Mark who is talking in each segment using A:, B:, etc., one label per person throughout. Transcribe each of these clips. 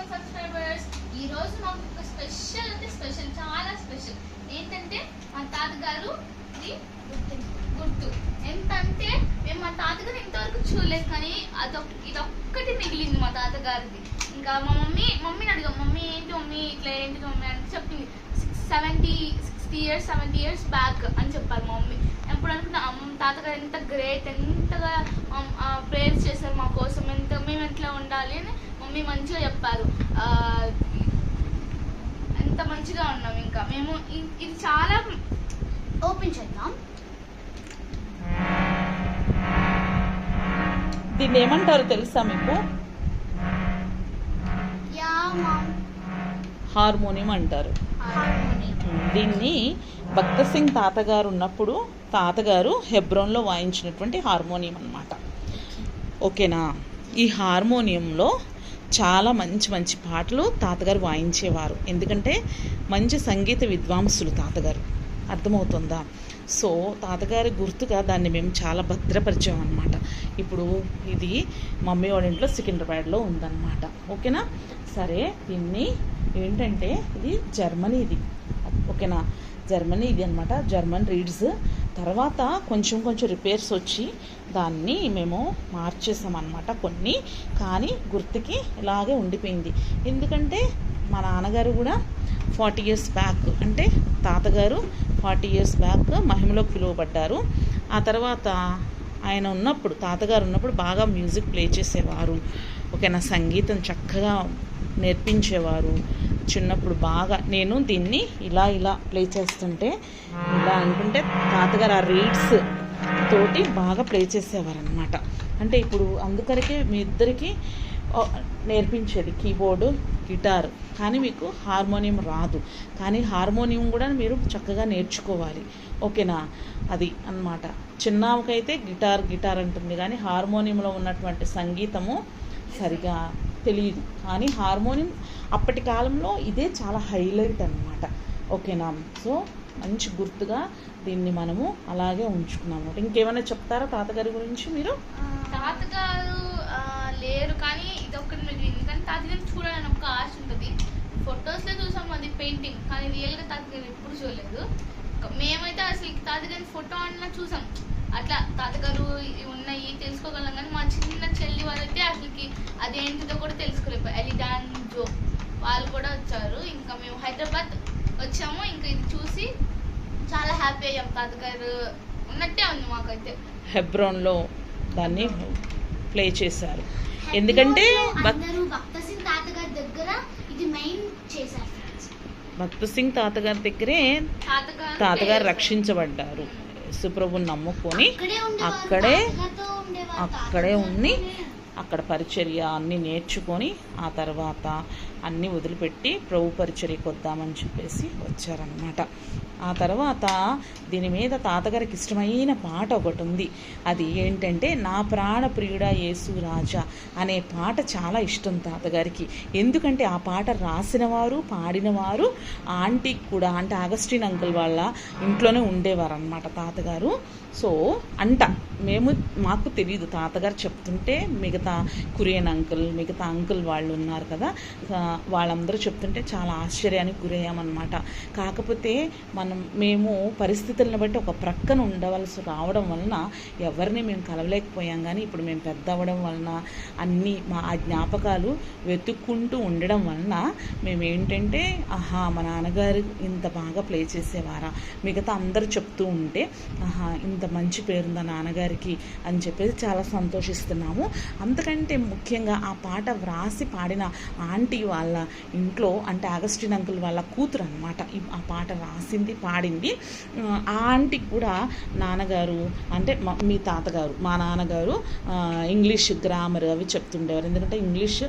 A: Thousand subscribers ఈ రోజు మాకు ఒక స్పెషల్ అంటే స్పెషల్ చాలా స్పెషల్ ఏంటంటే మా తాతగారు గుర్తు ఎంత అంటే మేము మా తాతగారు ఇంతవరకు చూడలేదు కానీ అదొక ఇదొక్కటి మిగిలింది మా తాతగారిది. ఇంకా మా మమ్మీ మమ్మీని అడిగాం మమ్మీ ఏంటి మమ్మీ? ఇట్లా ఏంటి మమ్మీ? అని చెప్పింది. Six seventy sixty years seventy years back అని చెప్పారు మా మమ్మీ. ఎప్పుడు అనుకున్నా తాతగారు ఎంత గ్రేట్ ఎంతగా ప్రేయర్స్ చేశారు మా కోసం ఎంత మేము ఎట్లా ఉండాలి అని మమ్మీ మంచిగా చెప్పారు. ఎంత మంచిగా ఉన్నాం ఇంకా? మేము ఇది చాలా ఓపెన్ చేద్దాం.
B: దీన్ని ఏమంటారు తెలుసా మీకు? హార్మోనియం అంటారు. దీన్ని భక్త సింగ్ తాతగారు ఉన్నప్పుడు తాతగారు హెబ్రోన్లో వాయించినటువంటి హార్మోనియం అన్నమాట. ఓకేనా? ఈ హార్మోనియంలో చాలా మంచి మంచి పాటలు తాతగారు వాయించేవారు. ఎందుకంటే మంచి సంగీత విద్వాంసులు తాతగారు. అర్థమవుతుందా? సో తాతగారి గుర్తుగా దాన్ని మేము చాలా భద్రపరిచాం అనమాట ఇప్పుడు ఇది మమ్మీ వాళ్ళ ఇంట్లో సికింద్రాబాద్లో ఉందన్నమాట. ఓకేనా? సరే దీన్ని ఏంటంటే ఇది జర్మనీది. ఓకేనా? జర్మనీ ఇది అనమాట జర్మన్ రీడ్స్. తర్వాత కొంచెం కొంచెం రిపేర్స్ వచ్చి దాన్ని మేము మార్చేసామన్నమాట కొన్ని. కానీ గుర్తుకి ఇలాగే ఉండిపోయింది. ఎందుకంటే మా నాన్నగారు కూడా ఫార్టీ ఇయర్స్ బ్యాక్ అంటే తాతగారు ఫార్టీ ఇయర్స్ బ్యాక్ మహిమలోకి పిలువబడ్డారు. ఆ తర్వాత ఆయన ఉన్నప్పుడు తాతగారు ఉన్నప్పుడు బాగా మ్యూజిక్ ప్లే చేసేవారు. ఓకేనా? సంగీతం చక్కగా నేర్పించేవారు. చిన్నప్పుడు బాగా నేను దీన్ని ఇలా ఇలా ప్లే చేస్తుంటే ఇలా అనుకుంటే తాతగారు ఆ రీడ్స్ తోటి బాగా ప్లే చేసేవారనమాట అంటే ఇప్పుడు అందుకరికే మీ ఇద్దరికి నేర్పించేది కీబోర్డు గిటార్. కానీ మీకు హార్మోనియం రాదు. కానీ హార్మోనియం కూడా మీరు చక్కగా నేర్చుకోవాలి. ఓకేనా? అది అన్నమాట. చిన్నకైతే గిటార్ గిటార్ అంటుంది. కానీ హార్మోనియంలో ఉన్నటువంటి సంగీతము సరిగా తెలియదు కానీ హార్మోనియం అప్పటి కాలంలో ఇదే చాలా హైలైట్ అన్నమాట. ఓకేనా? సో మంచి గుర్తుగా దీన్ని మనము అలాగే ఉంచుకున్నాము ఇంకేమైనా చెప్తారా తాతగారి గురించి మీరు?
A: తాతగారు లేరు కానీ ఇది ఒకటి మిగిలింది కానీ తాతగారిని చూడాలని ఒక ఆశ ఉంటుంది. ఫొటోస్లో చూసాం అది పెయింటింగ్ కానీ రియల్గా తాతగారు ఎప్పుడు చూడలేదు. మేమైతే అసలు తాతగారి ఫోటో అన్నా చూసాం. అట్లా తాతగారు ఉన్న అసలుకి అదేంటిదో కూడా తెలుసుకోలేదు ఎలిడాన్ జో వాళ్ళు కూడా వచ్చారు. ఇంకా మేము హైదరాబాద్ వచ్చాము. ఇంకా ఇది చూసి చాలా హ్యాపీ అయ్యాం. తాతగారు ఉన్నట్టే ఉంది మాకైతే.
B: హెబ్రోన్లో దాన్ని ప్లే చేశారు. ఎందుకంటే
C: తాతగారి దగ్గర ఇది మెయిన్ చేశారు.
B: భక్త సింగ్ తాతగారి దగ్గరే
A: తాతగారు
B: తాతగారు రక్షించబడ్డారు. యేసుప్రభుని నమ్ముకొని
C: అక్కడే
B: అక్కడే. ఉండి అక్కడ పరిచర్య అన్నీ నేర్చుకొని ఆ తర్వాత అన్నీ వదిలిపెట్టి ప్రభు పరిచర్యకు వద్దామని చెప్పేసి వచ్చారనమాట ఆ తర్వాత దీని మీద తాతగారికి ఇష్టమైన పాట ఒకటి ఉంది. అది ఏంటంటే నా ప్రాణ ప్రియుడ యేసు రాజా అనే పాట చాలా ఇష్టం తాతగారికి. ఎందుకంటే ఆ పాట రాసినవారు పాడినవారు ఆంటీ కూడా అంటే అగస్టిన్ అంకుల్ వాళ్ళ ఇంట్లోనే ఉండేవారు అనమాట తాతగారు. సో అంట. మేము మాకు తెలియదు తాతగారు చెప్తుంటే మిగతా కురియన్ అంకుల్ మిగతా అంకుల్ వాళ్ళు ఉన్నారు కదా వాళ్ళందరూ చెప్తుంటే చాలా ఆశ్చర్యానికి గురయ్యామన్నమాట. కాకపోతే మనం మేము పరిస్థితులను బట్టి ఒక ప్రక్కన ఉండవలసి రావడం వలన ఎవరిని మేము కలవలేకపోయాం కానీ ఇప్పుడు మేము పెద్ద అవ్వడం వలన అన్నీ మా ఆ జ్ఞాపకాలు వెతుక్కుంటూ ఉండడం వలన మేము ఏంటంటే ఆహా మా నాన్నగారు ఇంత బాగా ప్లే చేసేవారా? మిగతా అందరూ చెప్తూ ఉంటే ఆహా ఇంత మంచి పేరుందా గారికి అని చెప్పేసి చాలా సంతోషిస్తున్నాము. అంతకంటే ముఖ్యంగా ఆ పాట వ్రాసి పాడిన ఆంటీ వాళ్ళ ఇంట్లో అంటే అగస్టిన్ అంకుల్ వాళ్ళ కూతురు అనమాట ఆ పాట రాసింది పాడింది. ఆ, ఆంటీ ఆంటీకి కూడా నాన్నగారు అంటే మీ తాతగారు మా నాన్నగారు ఇంగ్లీష్ గ్రామర్ అవి చెప్తుండేవారు. ఎందుకంటే ఇంగ్లీష్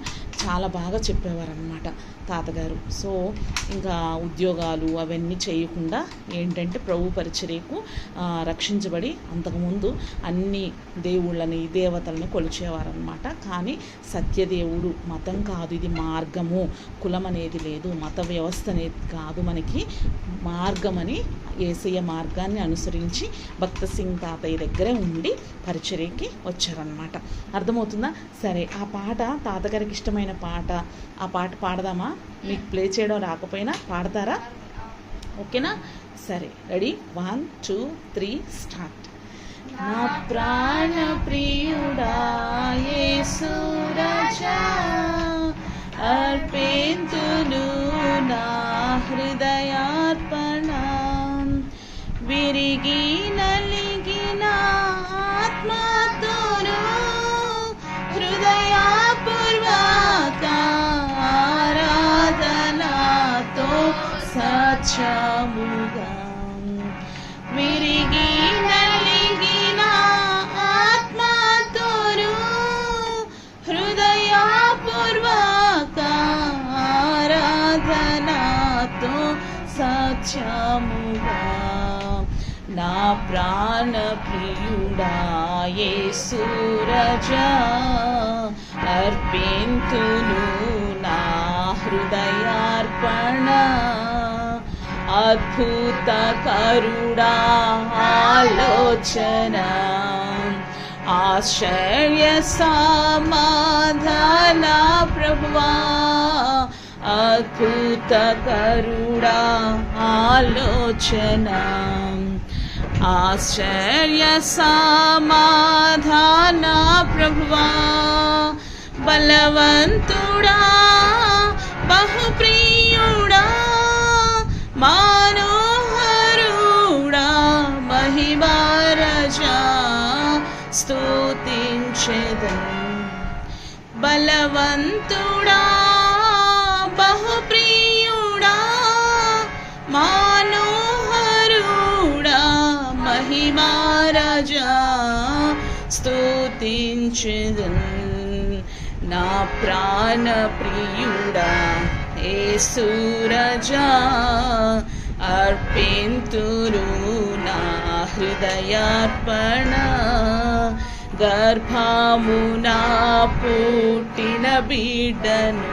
B: చాలా బాగా చెప్పేవారు అనమాట తాతగారు. సో ఇంకా ఉద్యోగాలు అవన్నీ చేయకుండా ఏంటంటే ప్రభు పరిచర్యకు రక్షించబడి అంతకుముందు అన్ని దేవుళ్ళని దేవతల్ని కొలిచేవారనమాట కానీ సత్యదేవుడు మతం కాదు ఇది మార్గము. కులం అనేది లేదు మత వ్యవస్థ అనేది కాదు. మనకి మార్గమని ఏసయ్య మార్గాన్ని అనుసరించి భక్త సింగ్ తాతయ్య దగ్గరే ఉండి పరిచర్యకి వచ్చారనమాట అర్థమవుతుందా? సరే ఆ పాట తాతగారికి ఇష్టమైన పాట. ఆ పాట పాడదామా? మీకు ప్లే చేయడం రాకపోయినా పాడతారా? ఓకేనా? సరే ready? One two three start. నా ప్రాణ ప్రియుడా యేసు అర్పింతును నా హృదయార్పణ. విరిగి నలిగిన ఆత్మతోను హృదయపూర్వక ఆరాధనతో సత్యముగా నా ప్రాణ ప్రియుడా యేసు అర్పింతును నా హృదయార్పణ. అద్భుత కరుడా ఆలోచన ఆశ్చర్య సమాధాన ప్రభువా. అద్భుత కరుడా ఆలోచన. आश्चर्यसमाधाना प्रभुवा बलवन्तुडा बहुप्रियुडा मानोहरुडा महिमारजा महिवा स्तुतिं बलवन्तुडा बहुप्रिय స్తుతించెదం నా ప్రాణ ప్రియుడా ఏ సూరజా అర్పింతురు నా హృదయార్పణ గర్భమునా పుట్టిన బిడ్డను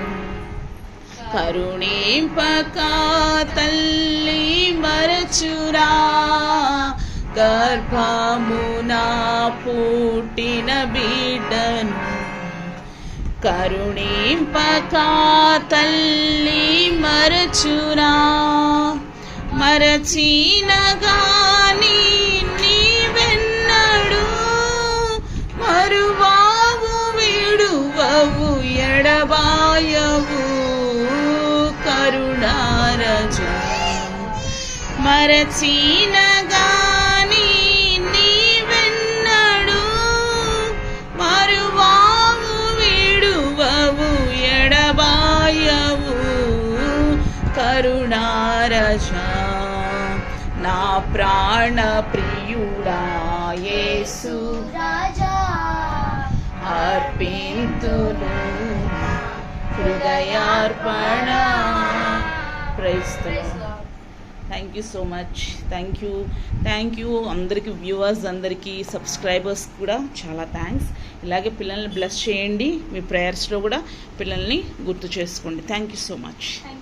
B: కరుణింపక తల్లి మరచురా. గర్భమునా పుట్టిన బిడ్డను కరుణింపక తల్లి మరచురా. మరచినగా గాని నీవెన్నడు మరువావు విడువవు ఎడబాయవు కరుణారజు. మరచిన కరుణారజ. నా ప్రాణ ప్రియుడా యేసు.
C: రాజా.
B: అర్పింతును హృదయార్పణ. ప్రైస్తు thank you so much. Thank you. Thank you అందరికీ వ్యూవర్స్ అందరికీ సబ్స్క్రైబర్స్ కూడా చాలా థ్యాంక్స్. ఇలాగే పిల్లల్ని బ్లెస్ చేయండి మీ ప్రేయర్స్లో కూడా పిల్లల్ని గుర్తు చేసుకోండి. Thank you so much.